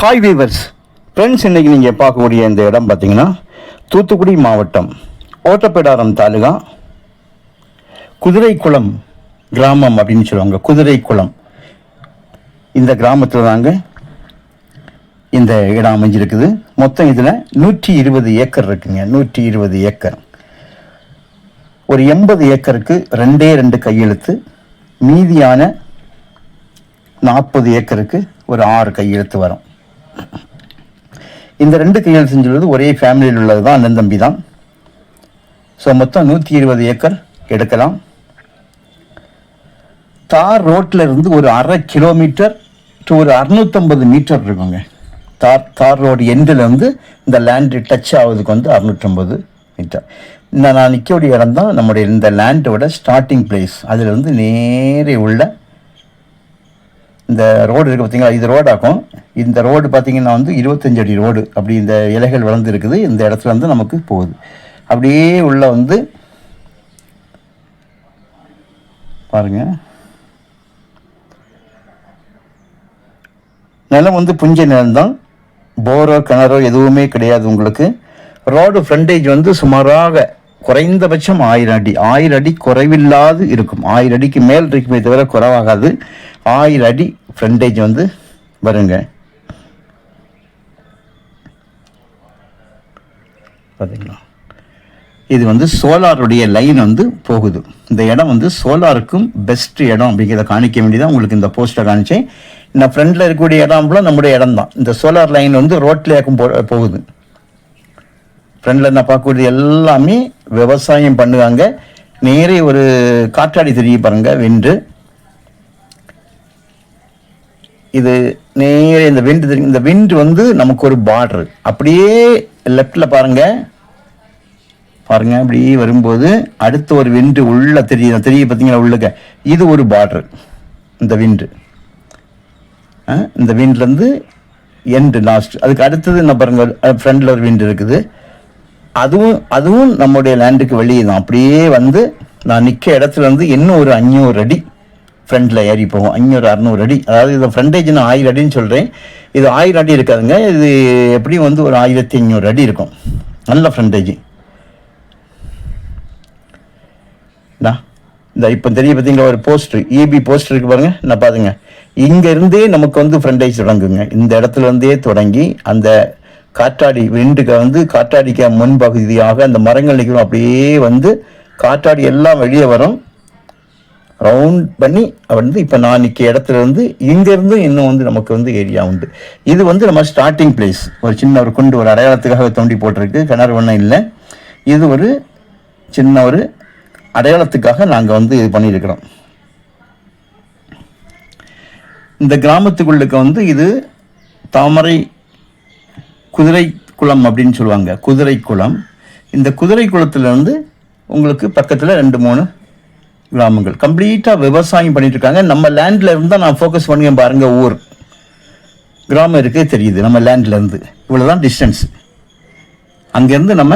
Hi viewers friends இன்றைக்கி நீங்கள் பார்க்கக்கூடிய இந்த இடம் பார்த்தீங்கன்னா தூத்துக்குடி மாவட்டம் ஓட்டப்பிடாரம் தாலுகா குதிரைக்குளம் கிராமம் அப்படின்னு சொல்லுவாங்க. குதிரைக்குளம். இந்த கிராமத்தில் தாங்க இந்த இடம் அமைஞ்சிருக்குது. மொத்தம் இதில் நூற்றி இருபது ஏக்கர் இருக்குங்க. நூற்றி இருபது ஏக்கர். ஒரு எண்பது ஏக்கருக்கு ரெண்டே ரெண்டு கையெழுத்து. மீதியான நாற்பது ஏக்கருக்கு ஒரு ஆறு கையெழுத்து வரும். இந்த ரெண்டு கையெழுத்து செஞ்சுள்ளது ஒரே ஃபேமிலியில் உள்ளது தான் அண்ணன் தம்பி தான். ஸோ மொத்தம் நூற்றி இருபது ஏக்கர் எடுக்கலாம். தார் ரோட்டில் இருந்து ஒரு அரை கிலோமீட்டர் டு ஒரு அறுநூத்தம்பது மீட்டர் இருக்குங்க. தார் தார் ரோடு எண்டில் இருந்து இந்த லேண்டு டச் ஆகுதுக்கு வந்து அறுநூற்றம்பது மீட்டர் இந்த நான் நிற்கக்கூடிய இடம் தான் நம்முடைய இந்த லேண்டோட ஸ்டார்டிங் பிளேஸ் அதிலிருந்து நேரே உள்ள இந்த ரோடு இருக்குது பார்த்தீங்களா? இது ரோடாக்கும் இந்த ரோடு பார்த்தீங்கன்னா வந்து இருபத்தஞ்சு அடி ரோடு அப்படி இந்த இலைகள் வளர்ந்து இருக்குது. இந்த இடத்துல வந்து நமக்கு போகுது. அப்படியே உள்ள வந்து பாருங்க. நிலம் வந்து புஞ்ச நிலம்தான். போரோ கிணறோ எதுவுமே கிடையாது உங்களுக்கு. ரோடு ஃப்ரண்டேஜ் வந்து சுமாராக குறைந்தபட்சம் ஆயிரம் அடி. ஆயிரம் அடி குறைவில்லாது இருக்கும். ஆயிரம் அடிக்கு மேல் இருக்குமே தவிர குறைவாகாது. ஆயிரம் அடி ஃப்ரண்டேஜ் வந்து வருங்க. பார்த்தீங்களா இது வந்து சோலாருடைய லைன் வந்து போகுது. இந்த இடம் வந்து சோலாருக்கும் பெஸ்ட் இடம் அப்படிங்கிறத காணிக்க வேண்டியதான் உங்களுக்கு இந்த போஸ்ட்டை காணிச்சேன். நான் ஃப்ரண்டில் இருக்கக்கூடிய இடம் ஃபுல்லாக நம்முடைய இடம் தான். இந்த சோலார் லைன் வந்து ரோட்லேயாக்கும் போ போகுது. ஃப்ரண்டில் நான் பார்க்கக்கூடிய எல்லாமே விவசாயம் பண்ணுவாங்க. நேரே ஒரு காற்றாடி தெரிய பாருங்கள் வென்று இது நேர இந்த விண்டு தெரியும். இந்த விண்டு வந்து நமக்கு ஒரு பார்டர் அப்படியே லெஃப்டில் பாருங்க. பாருங்க அப்படி வரும்போது அடுத்த ஒரு விண்டு உள்ள தெரியும் தெரிய பார்த்தீங்களா உள்ளுக்க? இது ஒரு பார்டர் இந்த விண்டு இந்த விண்ட்லேருந்து எண்டு லாஸ்ட் அதுக்கு அடுத்தது என்ன பாருங்க ஃப்ரண்டில் ஒரு விண்டு இருக்குது. அதுவும் அதுவும் நம்முடைய லேண்டுக்கு வெளியே தான். அப்படியே வந்து நான் நிற்க இடத்துல இருந்து இன்னும் ஒரு அஞ்சூறு அடி ஃப்ரண்டில் ஏறி போகும். அஞ்சூறு அறநூறு அடி. அதாவது இது ஃப்ரண்டேஜ் நான் ஆயிரம் அடின்னு சொல்கிறேன் இது ஆயிரம் அடி இருக்காதுங்க. இது எப்படியும் வந்து ஒரு ஆயிரத்தி ஐநூறு அடி இருக்கும். நல்ல ஃப்ரண்டேஜ் இந்த இப்போ தெரிய பார்த்தீங்களா? ஒரு போஸ்டர் இபி போஸ்டர் இருக்கு பாருங்க. நான் பாருங்க. இங்கேருந்தே நமக்கு வந்து ஃப்ரண்டேஜ் தொடங்குங்க. இந்த இடத்துல இருந்தே தொடங்கி அந்த காற்றாடி விண்டுக்கு வந்து காற்றாடிக்க முன்பகுதியாக அந்த மரங்கள் நிற்கிறோம் அப்படியே வந்து காற்றாடி எல்லாம் வெளியே வரும். ரவுண்ட் பண்ணி வந்து இப்போ நான் நிற்க இடத்துல இருந்து இங்கேருந்து இன்னும் வந்து நமக்கு வந்து ஏரியா உண்டு. இது வந்து நம்ம ஸ்டார்டிங் பிளேஸ் ஒரு சின்ன ஒரு குண்டு ஒரு அடையாளத்துக்காக தோண்டி போட்டிருக்கு. கிணறு ஒன்றும் இல்லை. இது ஒரு சின்ன ஒரு அடையாளத்துக்காக நாங்கள் வந்து இது பண்ணியிருக்கிறோம். இந்த கிராமத்துக்குள்ளுக்கு வந்து இது தாமரை குதிரை குளம் அப்படின்னு சொல்லுவாங்க. குதிரை குளம். இந்த குதிரை குளத்துலேருந்து உங்களுக்கு பக்கத்தில் ரெண்டு மூணு கிராமங்கள். கம்ப்ளீட்டாக விவசாயம் பண்ணிட்டு இருக்காங்க நம்ம லேண்டில் இருந்தால் நான் ஃபோக்கஸ் பண்ணுவேன் பாருங்க ஊர். கிராமம் இருக்கே தெரியுது நம்ம லேண்ட்லேருந்து இவ்வளோ தான் டிஸ்டன்ஸ் அங்கேருந்து நம்ம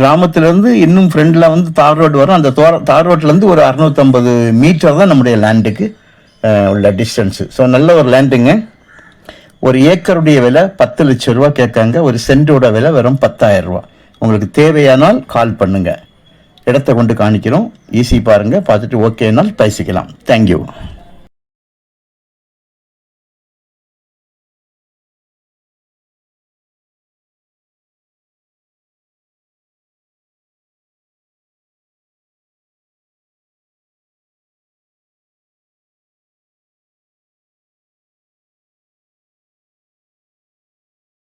கிராமத்திலேருந்து இன்னும் ஃப்ரெண்டில் வந்து தார் ரோடு வரும். அந்த தோர தார் ரோட்லேருந்து ஒரு அறுநூத்தம்பது மீட்டர் தான் நம்முடைய லேண்டுக்கு உள்ள டிஸ்டன்ஸு ஸோ நல்ல ஒரு லேண்டுங்க ஒரு ஏக்கருடைய விலை பத்து லட்ச ரூபா கேட்காங்க. ஒரு சென்டோட விலை வெறும் பத்தாயிரம் ரூபா. உங்களுக்கு தேவையானால் கால் பண்ணுங்கள் இடத்த கொண்டு காணிக்கிறோம். ஈஸி பாருங்கள் பார்த்துட்டு ஓகேனால் பேசிக்கலாம். தேங்க்யூ